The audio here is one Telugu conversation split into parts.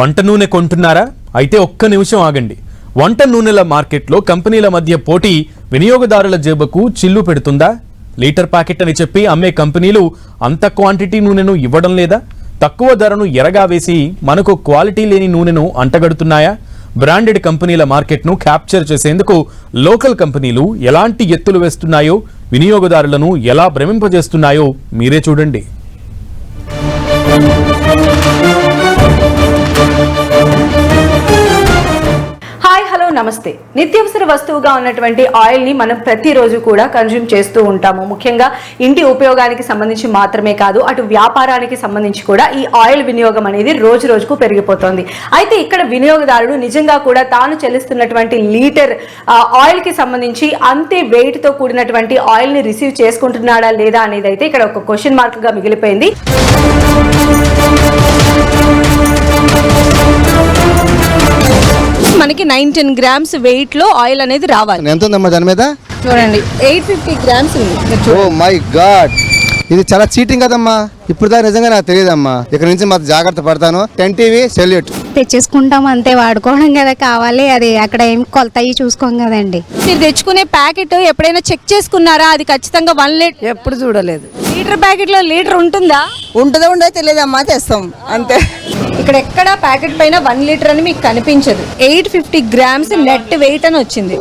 వంట నూనె కొంటున్నారా? అయితే ఒక్క నిమిషం ఆగండి. వంట నూనెల మార్కెట్లో కంపెనీల మధ్య పోటీ వినియోగదారుల జేబుకు చిల్లు పెడుతుందా? లీటర్ ప్యాకెట్ అని చెప్పి అమ్మే కంపెనీలు అంత క్వాంటిటీ నూనెను ఇవ్వడం లేదా? తక్కువ ధరను ఎరగా వేసి మనకు క్వాలిటీ లేని నూనెను అంటగడుతున్నాయా? బ్రాండెడ్ కంపెనీల మార్కెట్ను క్యాప్చర్ చేసేందుకు లోకల్ కంపెనీలు ఎలాంటి ఎత్తులు వేస్తున్నాయో వినియోగదారులను ఎలా భ్రమింపజేస్తున్నాయో మీరే చూడండి. నమస్తే. నిత్యావసర వస్తువుగా ఉన్నటువంటి ఆయిల్ని మనం ప్రతిరోజు కూడా కన్జ్యూమ్ చేస్తూ ఉంటాము. ముఖ్యంగా ఇంటి ఉపయోగానికి సంబంధించి మాత్రమే కాదు అటు వ్యాపారానికి సంబంధించి కూడా ఈ ఆయిల్ వినియోగం అనేది రోజు రోజుకు పెరిగిపోతుంది. అయితే ఇక్కడ వినియోగదారుడు నిజంగా కూడా తాను చెల్లిస్తున్నటువంటి లీటర్ ఆయిల్కి సంబంధించి అంతే వెయిట్తో కూడినటువంటి ఆయిల్ని రిసీవ్ చేసుకుంటున్నాడా లేదా అనేది అయితే ఇక్కడ ఒక క్వశ్చన్ మార్క్గా మిగిలిపోయింది. మనకి నైన్ టెన్ గ్రామ్స్ వెయిట్లో ఆయిల్ అనేది రావాలి. ఎంత ఉందమ్మా దాని మీద? చూడండి ఎయిట్ ఫిఫ్టీ గ్రామ్స్ ఉంది. ఓ మై గాడ్ ఇది చాలా చీటింగ్ కదమ్మా. ఇప్పుడు దాకా నిజంగా నాకు తెలియదమ్మా. ఇక్కడ నుంచి మాత్రం జాగ్రత్త పడతాను. టెన్ టీవీ సెల్యూట్ తెచ్చేసుకుంటాం అంతే వాడుకోవడం కదా కావాలి. అది అక్కడ ఏం కొలతయి చూసుకోం కదండి. మీరు తెచ్చుకునే ప్యాకెట్ ఎప్పుడైనా చెక్ చేసుకున్నారా? అది ఖచ్చితంగా వన్ లీటర్ ఎప్పుడు చూడలేదు. లీటర్ ప్యాకెట్లో లీటర్ ఉంటుందా? ఉంటుందో ఉండదో తెలియదమ్మా తెస్తాం. అంతే. ఇక్కడ ఎక్కడ ప్యాకెట్ పైన వన్ లీటర్ అని మీకు కనిపించదు. Eight fifty grams net weight అని వచ్చింది.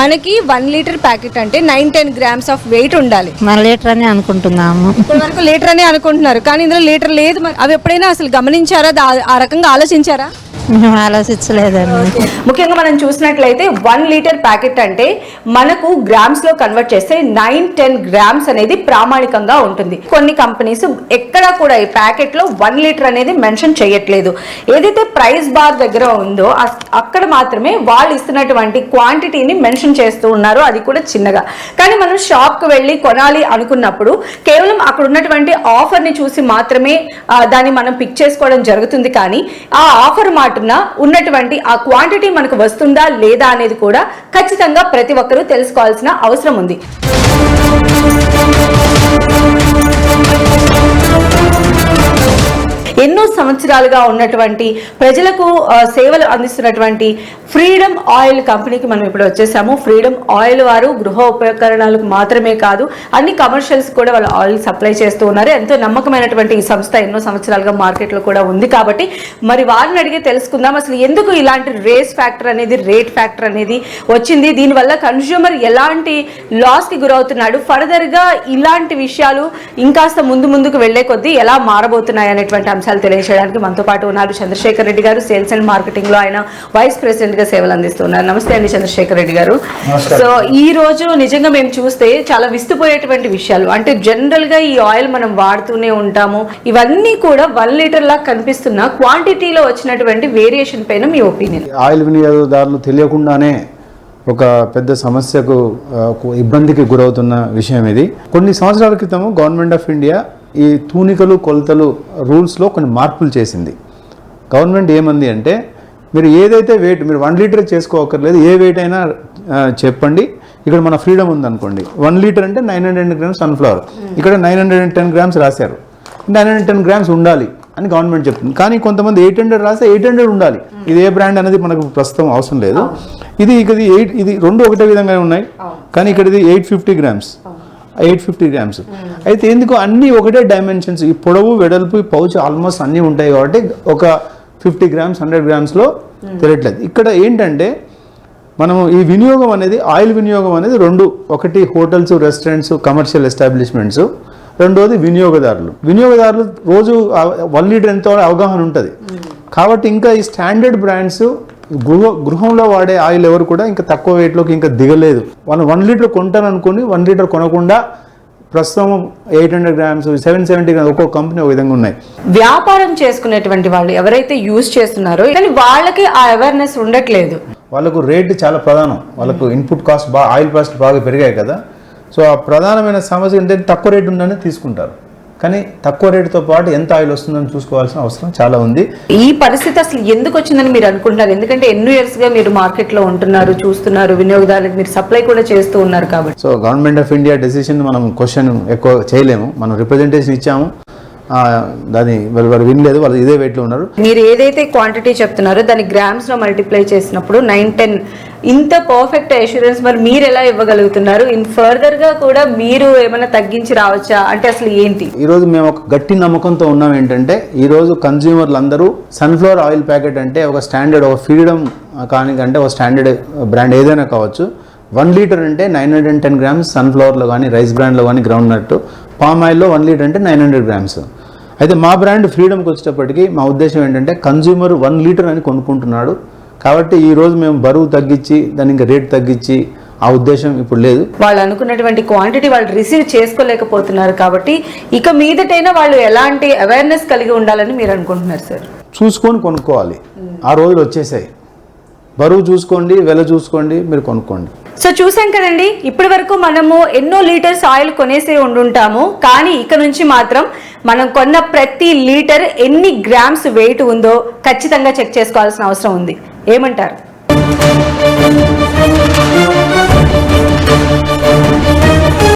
మనకి వన్ లీటర్ ప్యాకెట్ అంటే nine ten grams of weight ఉండాలి. మన లీటర్ అని అనుకుంటున్నాము. ఇప్పటి వరకు లీటర్ అని అనుకుంటున్నారు. కానీ ఇందులో లీటర్ లేదు. అవి ఎప్పుడైనా అసలు గమనించారా? ఆ రకంగా ఆలోచించారా? మేము ఆలోచించలేదండి. ముఖ్యంగా మనం చూసినట్లయితే వన్ లీటర్ ప్యాకెట్ అంటే మనకు గ్రామ్స్లో కన్వర్ట్ చేస్తే నైన్ టెన్ గ్రామ్స్ అనేది ప్రామాణికంగా ఉంటుంది. కొన్ని కంపెనీస్ ఎక్కడా కూడా ఈ ప్యాకెట్లో వన్ లీటర్ అనేది మెన్షన్ చేయట్లేదు. ఏదైతే ప్రైస్ బార్ దగ్గర ఉందో అక్కడ మాత్రమే వాళ్ళు ఇస్తున్నటువంటి క్వాంటిటీని మెన్షన్ చేస్తూ ఉన్నారు. అది కూడా చిన్నగా. కానీ మనం షాప్కు వెళ్ళి కొనాలి అనుకున్నప్పుడు కేవలం అక్కడ ఉన్నటువంటి ఆఫర్ని చూసి మాత్రమే దాన్ని మనం పిక్ చేసుకోవడం జరుగుతుంది. కానీ ఆ ఆఫర్ పాటున ఉన్నటువంటి ఆ క్వాంటిటీ మనకు వస్తుందా లేదా అనేది కూడా ఖచ్చితంగా ప్రతి ఒక్కరూ తెలుసుకోవాల్సిన అవసరం ఉంది. ఎన్నో సంవత్సరాలుగా ఉన్నటువంటి ప్రజలకు సేవలు అందిస్తున్నటువంటి ఫ్రీడమ్ ఆయిల్ కంపెనీకి మనం ఇప్పుడు వచ్చేసాము. ఫ్రీడమ్ ఆయిల్ వారు గృహ ఉపకరణాలకు మాత్రమే కాదు అన్ని కమర్షియల్స్ కూడా వాళ్ళు ఆయిల్ సప్లై చేస్తూ ఉన్నారు. ఎంతో నమ్మకమైనటువంటి ఈ సంస్థ ఎన్నో సంవత్సరాలుగా మార్కెట్లో కూడా ఉంది కాబట్టి మరి వారిని అడిగి తెలుసుకుందాం. అసలు ఎందుకు ఇలాంటి రేస్ ఫ్యాక్టర్ అనేది రేట్ ఫ్యాక్టర్ అనేది వచ్చింది? దీనివల్ల కన్జ్యూమర్ ఎలాంటి లాస్కి గురవుతున్నాడు? ఫర్దర్గా ఇలాంటి విషయాలు ఇంకాస్త ముందు ముందుకు వెళ్ళే కొద్దీ ఎలా మారబోతున్నాయి అనేటువంటి అంశాలు తెలియజేయడానికి మనతో పాటు ఉన్నారు చంద్రశేఖర్ రెడ్డి గారు సేల్స్ అండ్ మార్కెటింగ్లో ఆయన వైస్ ప్రెసిడెంట్గా సేవలు అందిస్తున్నారు. నమస్తే అండి చంద్రశేఖర్ రెడ్డి గారు. సో ఈ రోజు నిజంగా మేము చూస్తే చాలా విస్తుపోయేటువంటి విషయాలు. అంటే జనరల్గా ఈ ఆయిల్ మనం వాడుతూనే ఉంటాము. ఇవన్నీ కూడా వన్ లీటర్ లాగా కనిపిస్తున్న క్వాంటిటీలో వచ్చినటువంటి వేరియేషన్ పైన మీ ఒపీనియన్ ఆయిల్ వినియోగదారులు తెలియకుండానే ఒక పెద్ద సమస్యకు ఇబ్బందికి గురవుతున్న విషయం ఇది. కొన్ని సంవత్సరాల క్రితం గవర్నమెంట్ ఆఫ్ ఇండియా ఈ తూనికలు కొలతలు రూల్స్లో కొన్ని మార్పులు చేసింది. గవర్నమెంట్ ఏమంది అంటే మీరు ఏదైతే వెయిట్ మీరు వన్ లీటర్ చేసుకోకర్లేదు ఏ వెయిట్ అయినా చెప్పండి. ఇక్కడ మన ఫ్రీడమ్ ఉందనుకోండి. వన్ లీటర్ అంటే నైన్ హండ్రెడ్ గ్రామ్స్ సన్ఫ్లవర్ ఇక్కడ nine hundred and ten grams రాశారు. నైన్ హండ్రెడ్ టెన్ గ్రామ్స్ ఉండాలి అని గవర్నమెంట్ చెప్తుంది. కానీ కొంతమంది ఎయిట్ హండ్రెడ్ రాస్తే ఎయిట్ హండ్రెడ్ ఉండాలి. ఇది ఏ బ్రాండ్ అనేది మనకు ప్రస్తుతం అవసరం లేదు. ఇది ఇక ఇది ఎయిట్ ఇది రెండు ఒకటే విధంగా ఉన్నాయి. కానీ ఇక్కడ ఇది eight fifty grams eight fifty grams అయితే ఎందుకు అన్ని ఒకటే డైమెన్షన్స్ ఈ పొడవు వెడల్పు ఈ పౌచ్ ఆల్మోస్ట్ అన్నీ ఉంటాయి కాబట్టి ఒక ఫిఫ్టీ గ్రామ్స్ హండ్రెడ్ గ్రామ్స్లో తెలియట్లేదు ఇక్కడ ఏంటంటే మనము ఈ వినియోగం అనేది ఆయిల్ వినియోగం అనేది రెండు ఒకటి హోటల్స్ రెస్టారెంట్స్ కమర్షియల్ ఎస్టాబ్లిష్మెంట్స్ రెండోది వినియోగదారులు. వినియోగదారులు రోజు వన్ లీటర్ ఎంతో అవగాహన ఉంటుంది? కాబట్టి ఇంకా ఈ స్టాండర్డ్ బ్రాండ్స్ గృహ గృహంలో వాడే ఆయిల్ ఎవరు కూడా ఇంకా తక్కువ వెయిట్లోకి ఇంకా దిగలేదు. వాళ్ళు వన్ లీటర్ కొంటాను అనుకుని వన్ లీటర్ కొనకుండా ప్రస్తుతం eight hundred grams seven seventy grams ఒక్కో కంపెనీ ఒక విధంగా ఉన్నాయి. వ్యాపారం చేసుకునేటువంటి వాళ్ళు ఎవరైతే యూజ్ చేస్తున్నారో కానీ వాళ్ళకి ఆ అవేర్నెస్ ఉండట్లేదు. వాళ్ళకు రేటు చాలా ప్రధానం. వాళ్ళకు ఇన్పుట్ కాస్ట్ బాగా ఆయిల్ కాస్ట్ బాగా పెరిగాయి కదా. సో ఆ ప్రధానమైన సమస్య ఏంటంటే తక్కువ రేటు ఉందని తీసుకుంటారు. కానీ తక్కువ రేటుతో పాటు ఎంత ఆయిల్ వస్తుందని చూసుకోవాల్సిన అవసరం చాలా ఉంది. ఈ పరిస్థితి అసలు ఎందుకు వచ్చిందని మీరు అనుకుంటారు ఎందుకంటే ఎన్నో ఇయర్స్గా మీరు మార్కెట్లో ఉంటున్నారు చూస్తున్నారు వినియోగదారులకు మీరు సప్లై కూడా చేస్తూ ఉన్నారు కాబట్టి. So government of India decision మనం క్వశ్చన్ ఎక్కువ చేయలేము. మనం రిప్రజెంటేషన్ ఇచ్చాము. ఆ, దాన్ని వాళ్ళు వాళ్ళు వినలేదు వాళ్ళు ఇదే వెయిట్లో ఉన్నారు. మీరు ఏదైతే క్వాంటిటీ చెప్తున్నారో దాన్ని గ్రామ్స్లో మల్టిప్లై చేసినప్పుడు నైన్ టెన్ ఇంత పర్ఫెక్ట్ అష్యూరెన్స్ మరి మీరు ఎలా ఇవ్వగలుగుతున్నారు? ఇన్ ఫర్దర్గా కూడా మీరు ఏమైనా తగ్గించి రావచ్చా? అంటే అసలు ఏంటి? ఈరోజు మేము ఒక గట్టి నమ్మకంతో ఉన్నాం ఏంటంటే ఈరోజు కన్జ్యూమర్లు అందరూ సన్ఫ్లవర్ ఆయిల్ ప్యాకెట్ అంటే ఒక స్టాండర్డ్ ఒక ఫ్రీడమ్ కానీ అంటే ఒక స్టాండర్డ్ బ్రాండ్ ఏదైనా కావచ్చు. వన్ లీటర్ అంటే nine hundred and ten grams సన్ఫ్లవర్లో కానీ రైస్ బ్రాండ్లో కానీ గ్రౌండ్ నట్ పామ్ ఆయిల్లో వన్ లీటర్ అంటే నైన్ హండ్రెడ్ గ్రామ్స్ అయితే మా బ్రాండ్ ఫ్రీడమ్కి వచ్చేటప్పటికి మా ఉద్దేశం ఏంటంటే కన్జ్యూమర్ వన్ లీటర్ అని కొనుక్కుంటున్నాడు. కాబట్టి ఈ రోజు మేము బరువు తగ్గించి దాని ఇంకా రేట్ తగ్గించి ఆ ఉద్దేశం ఇప్పుడు లేదు. వాళ్ళు అనుకున్నటువంటి క్వాంటిటీ వాళ్ళు రిసీవ్ చేసుకోలేకపోతున్నారు కాబట్టి ఇక మీదటైనా వాళ్ళు ఎలాంటి అవేర్నెస్ కలిగి ఉండాలని మీరు అనుకుంటున్నారు సార్ చూసుకొని కొనుక్కోవాలి. ఆ రోజులు వచ్చేసాయి. బరువు చూసుకోండి వెల చూసుకోండి మీరు కొనుక్కోండి. సో చూసాం కదండి ఇప్పటి వరకు మనము ఎన్నో లీటర్స్ ఆయిల్ కొనేసే ఉండుంటాము. కానీ ఇక నుంచి మాత్రం మనం కొన్న ప్రతి లీటర్ ఎన్ని గ్రామ్స్ వెయిట్ ఉందో ఖచ్చితంగా చెక్ చేసుకోవాల్సిన అవసరం ఉంది. ఏమంటారు?